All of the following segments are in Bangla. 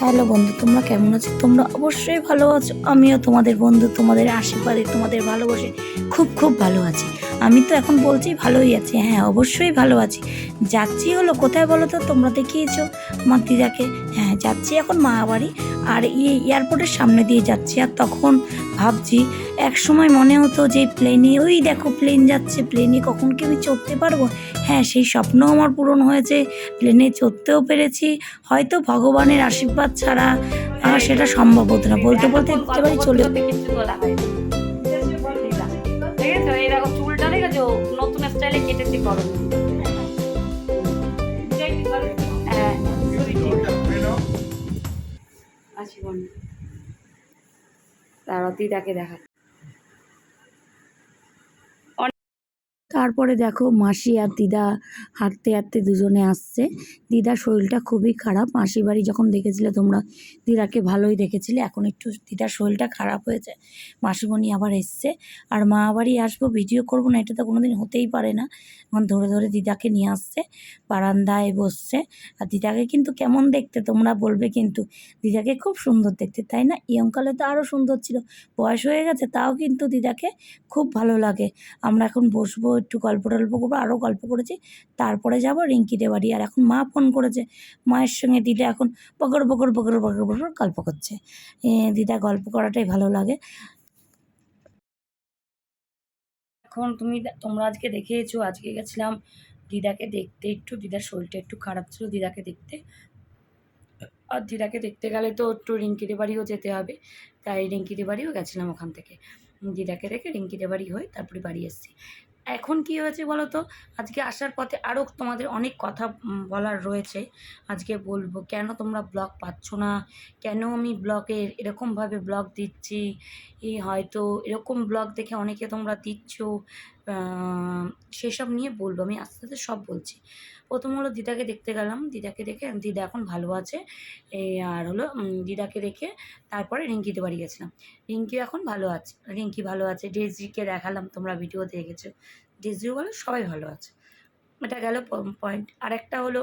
হ্যালো বন্ধু, তোমরা কেমন আছো? তোমরা অবশ্যই ভালো আছো। আমিও তোমাদের বন্ধু, তোমাদের আশীর্বাদে, তোমাদের ভালোবাসে, খুব খুব ভালো আছি। আমি তো এখন বলছি ভালোই আছি হ্যাঁ অবশ্যই ভালো আছি। যাচ্ছি হলো কোথায় বলো তো? তোমরা দেখিয়েছো আমার দিদাকে। হ্যাঁ যাচ্ছি এখন মা বাড়ি আর এই এয়ারপোর্টের সামনে দিয়ে যাচ্ছি। আর তখন ভাবছি এক সময় মনে হতো যে প্লেনে ওই দেখো প্লেন যাচ্ছে প্লেনে কখন কি আমি চড়তে পারব? হ্যাঁ সেই স্বপ্ন আমার পূরণ হয়েছে প্লেনে চড়তেও পেরেছি। হয়তো ভগবানের আশীর্বাদ ছাড়া সেটা সম্ভব হতো না। বলতে বলতে একেবারে চলে কিছু বলা হয় কেটেছি করো হ্যাঁ। আছি বন্ধু তার দিদাকে দেখা তারপরে দেখো মাসি আর দিদা হাঁটতে হাঁটতে দুজনে আসছে। দিদার শরীরটা খুবই খারাপ। মাসি বাড়ি যখন দেখেছিলে তোমরা, দিদাকে ভালোই দেখেছিলে। এখন একটু দিদার শরীরটা খারাপ হয়েছে। মাসিমণি আবার এসছে। আর মা বাড়ি আসব, ভিডিও করব, না এটা তো কোনোদিন হতেই পারে না। এখন ধরে ধরে দিদাকে নিয়ে আসছে, বারান্দায় বসছে। আর দিদাকে কিন্তু কেমন দেখতে তোমরা বলবে কিন্তু, দিদাকে খুব সুন্দর দেখতে, তাই না? ইয়ংকালে তো আরও সুন্দর ছিল। বয়স হয়ে গেছে, তাও কিন্তু দিদাকে খুব ভালো লাগে। আমরা এখন বসবো একটু গল্প টল্প করব আরও গল্প করেছি। তারপরে যাব রিঙ্কিদের বাড়ি। আর এখন মা ফোন করেছে, মায়ের সঙ্গে দিদা এখন বকর বকর বকর বকর বকর গল্প করছে। দিদা গল্প করাটাই ভালো লাগে। এখন তুমি তোমরা আজকে দেখেছ, আজকে গেছিলাম দিদাকে দেখতে একটু। দিদার শরীরটা একটু খারাপ ছিল দিদাকে দেখতে। আর দিদাকে দেখতে গেলে তো একটু রিঙ্কিদের বাড়িও যেতে হবে। তাই রিঙ্কিদের বাড়িও গেছিলাম ওখান থেকে। দিদাকে দেখে রিঙ্কিদের বাড়ি হয়ে তারপরে বাড়ি এসেছি। এখন কি হয়েছে বলো তো আজকে আসার পথে আরও তোমাদের অনেক কথা বলার রয়েছে। আজকে বলব, কেন তোমরা ব্লগ পাচ্ছ না? কেন আমি ব্লগের এরকমভাবে ব্লগ দিচ্ছি? এই হয়তো এরকম ব্লগ দেখে অনেকে তোমরা দিচ্ছ সেসব নিয়ে বলব। আমি আস্তে আস্তে সব বলছি। প্রথম হলো দিদাকে দেখতে গেলাম। দিদাকে দেখে, দিদা এখন ভালো আছে। আর হলো দিদাকে দেখে তারপরে রিঙ্কিতে বাড়ি গেছিলাম। রিঙ্কি এখন ভালো আছে, রিঙ্কি ভালো আছে। ডেজিকে দেখালাম, তোমরা ভিডিও দেখেছ। ডেজিও ভালো সবাই ভালো আছে। এটা গেল পয়েন্ট আর একটা হলো,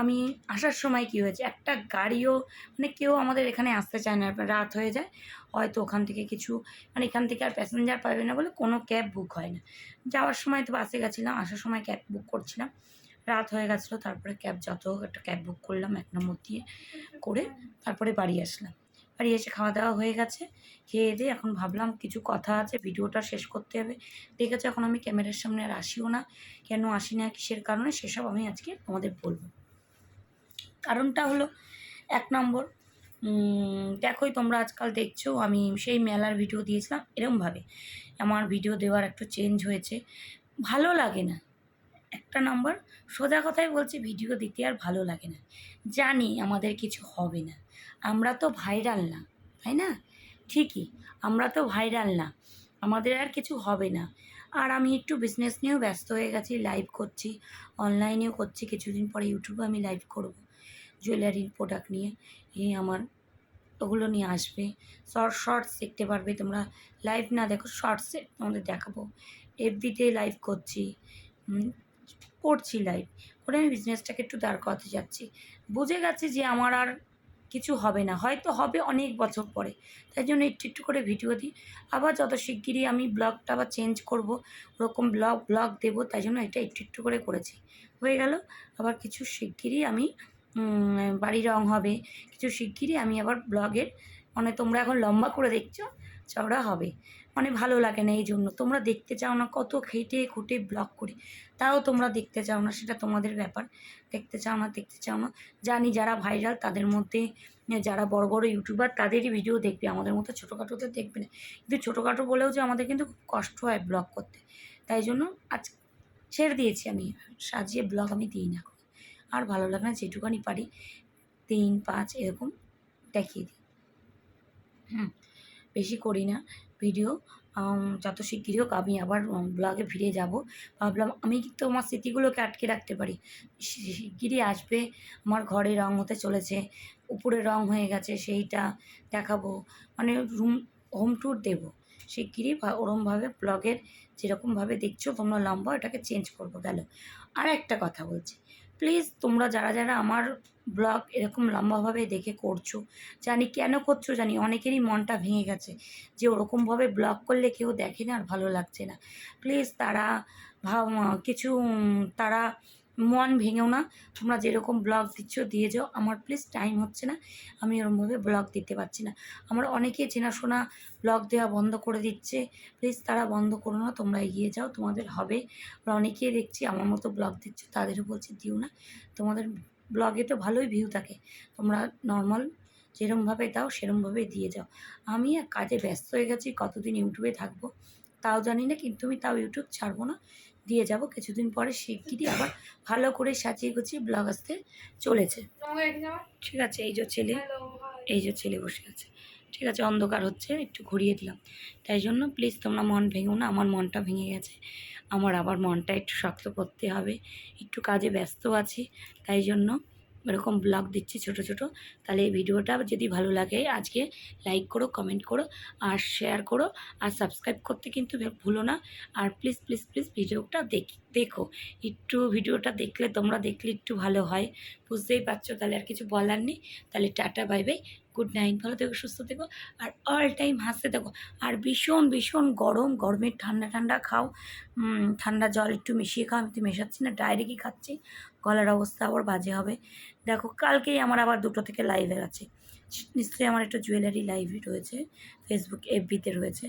আমি আসার সময় কি হয়েছে? একটা গাড়িও মানে কেউ আমাদের এখানে আসতে চায় না রাত হয়ে যায়। হয়তো ওখান থেকে কিছু মানে এখান থেকে আর প্যাসেঞ্জার পাবে না বলে কোনো ক্যাব বুক হয় না। যাওয়ার সময় তো বাসে গেছিলাম, আসার সময় ক্যাব বুক করছিলাম। রাত হয়ে গেছিল, তারপরে ক্যাব যত একটা ক্যাব বুক করলাম এক নম্বর দিয়ে করে, তারপরে বাড়ি আসলাম। বাড়ি এসে খাওয়া দাওয়া হয়ে গেছে। খেয়ে দিয়ে এখন ভাবলাম কিছু কথা আছে, ভিডিওটা শেষ করতে হবে। দেখেছ এখন আমি ক্যামেরার সামনে আর আসিও না। কেন আসি না, কিসের কারণে, সেসব আমি আজকে তোমাদের বলব। কারণটা হলো এক নম্বর দেখোই তোমরা আজকাল দেখছ, আমি সেই মেলার ভিডিও দিয়েছিলাম এরমভাবে। আমার ভিডিও দেওয়ার একটু চেঞ্জ হয়েছে। ভালো লাগে না। একটা নাম্বার, সোজা কথাই বলছি, ভিডিও দিতে আর ভালো লাগে না। জানি আমাদের কিছু হবে না। আমরা তো ভাইরাল না, তাই না? ঠিকই, আমরা তো ভাইরাল না। আমাদের আর কিছু হবে না। আর আমি একটু বিজনেস নিয়েও ব্যস্ত হয়ে গেছি লাইভ করছি অনলাইনেও করছি, কিছুদিন পরে ইউটিউবে আমি লাইভ করব। জুয়েলারির প্রোডাক্ট নিয়ে এই আমার ওগুলো নিয়ে আসবে। শর্ট শর্টস দেখতে পারবে তোমরা। লাইভ না দেখো শর্টসে তোমাদের দেখাবো। এফবিতে লাইভ করছি। করছি লাইভ করে আমি বিজনেসটাকে একটু দাঁড় করাতে যাচ্ছি। বুঝে গেছি যে আমার আর কিছু হবে না, হয়তো হবে অনেক বছর পরে। তাই জন্য একটু একটু করে ভিডিও দিই। আবার যত শিগগিরই আমি ব্লগটা আবার চেঞ্জ করব, ওরকম ব্লগ ব্লগ দেবো, তাই জন্য এটা একটু একটু করে করেছি। হয়ে গেল, আবার কিছু শিগগিরই আমি বাড়ি রং হবে। কিছু শিগগিরই আমি আবার ব্লগের মানে তোমরা এখন লম্বা করে দেখছ, চওড়া হবে। মানে ভালো লাগে না এই জন্য তোমরা দেখতে চাও না কত খেটে খুঁটে ব্লগ করি। তাও তোমরা দেখতে চাও না, সেটা তোমাদের ব্যাপার। দেখতে চাও না, দেখতে চাও না। জানি যারা ভাইরাল তাদের মধ্যে যারা বড় বড় ইউটিউবার তাদেরই ভিডিও দেখবে। আমাদের মতো ছোটোখাটোতে দেখবে না। কিন্তু ছোটোখাটো বলেও যে আমাদের কিন্তু খুব কষ্ট হয় ব্লগ করতে। তাই জন্য আজ ছেড়ে দিয়েছি আমি। সাজিয়ে ব্লগ আমি দিই না। আর ভালো লাগে না, যেটুকানি পারি তিন, পাঁচ, এরকম দেখিয়ে দিই। হুম, বেশি করি না। ভিডিও যত শিগগিরই হোক আমি আবার ব্লগে ফিরে যাব। ভাবলাম আমি কিন্তু আমার স্মৃতিগুলোকে আটকে রাখতে পারি। শিগগিরই আসবে, আমার ঘরে রং হতে চলেছে, উপরে রং হয়ে গেছে, সেইটা দেখাবো। মানে রুম হোম ট্যুর দেবো। শিগগিরই ওরমভাবে ব্লগের যেরকমভাবে দেখছ তোমরা লম্বা এটাকে চেঞ্জ করব, গেল। আর একটা কথা বলছি। প্লিজ তোমরা যারা যারা আমার ব্লগ এরকম লম্বাভাবে দেখে করছ, জানি কেন করছ জানি অনেকেরই মনটা ভেঙে গেছে যে ওরকমভাবে ব্লগ করলে কেউ দেখে না আর ভালো লাগছে না। প্লিজ তারা ভাব, কিছু তারা মন ভেঙেও না। তোমরা যেরকম ব্লগ দিচ্ছ, দিয়ে যাও। আমার প্লিজ টাইম হচ্ছে না। আমি ওরমভাবে ব্লগ দিতে পারছি না। আমার অনেকে চেনাশোনা ব্লগ দেওয়া বন্ধ করে দিচ্ছে। প্লিজ তারা বন্ধ করো না, তোমরা এগিয়ে যাও। তোমাদের হবে। আর অনেকেই দেখছি আমার মতো ব্লগ দিচ্ছ, তাদেরও বলছি দিও না। তোমাদের ব্লগে তো ভালোই ভিউ থাকে। তোমরা নর্মাল যেরমভাবে দাও, সেরমভাবে দিয়ে যাও। আমি কাজে ব্যস্ত হয়ে গেছি, কতদিন ইউটিউবে থাকব? তাও জানি না, কিন্তু আমি তাও ইউটিউব ছাড়বো না। দিয়ে যাব। কিছুদিন পরে শিগগিরই আবার ভালো করে সাজিয়ে গুছিয়ে ব্লগ আসতে চলেছে। ঠিক আছে, এই যে ছেলে, এই যে ছেলে বসে আছে। ঠিক আছে, অন্ধকার হচ্ছে, একটু ঘুরিয়ে দিলাম। তাই জন্য প্লিজ তোমরা মন ভেঙো না, আমার মনটা ভেঙে গেছে। আমার আবার মনটা একটু শক্ত করতে হবে, একটু কাজে ব্যস্ত আছি, তাই জন্য এরকম ব্লগ দিচ্ছি ছোট ছোট। তাহলে এই ভিডিওটা যদি ভালো লাগে, আজকে লাইক করো কমেন্ট করো, আর শেয়ার করো। আর সাবস্ক্রাইব করতে কিন্তু ভুলো না। আর প্লিজ প্লিজ প্লিজ ভিডিওটা দেখ। দেখো, একটু ভিডিওটা দেখলে তোমরা দেখলে একটু ভালো হয়। বুঝতেই পারছ? তাহলে আর কিছু বলার নেই। তাহলে tata, bye bye. Good night. ভালো থেকো, সুস্থ থেকো। আর অল টাইম হাসতে থাকো। আর ভীষণ ভীষণ গরম গরমের ঠান্ডা ঠান্ডা খাও। ঠান্ডা জল একটু মিশিয়ে খাও। আমি তো মেশাচ্ছি না, ডাইরেক্টই খাচ্ছি। গলার অবস্থা আবার বাজে হবে। দেখো, কালকেই আমার আবার দুটো থেকে লাইভে আছে। নিশ্চয়ই আমার একটা জুয়েলারি লাইভ রয়েছে। ফেসবুক এফবিতে রয়েছে।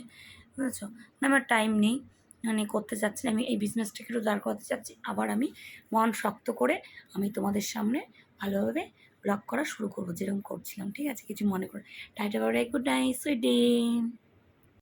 বুঝেছ? না, আমার টাইম নেই। মানে করতে চাচ্ছি, আমি এই বিজনেসটাকে একটু দাঁড় করাতে চাচ্ছি। আবার আমি মন শক্ত করে আমি তোমাদের সামনে ভালোভাবে ব্লগ করা শুরু করব, যেরকম করছিলাম, ঠিক আছে? কিছু মনে করে টাইটা বাবাই গুড নাইট সুইট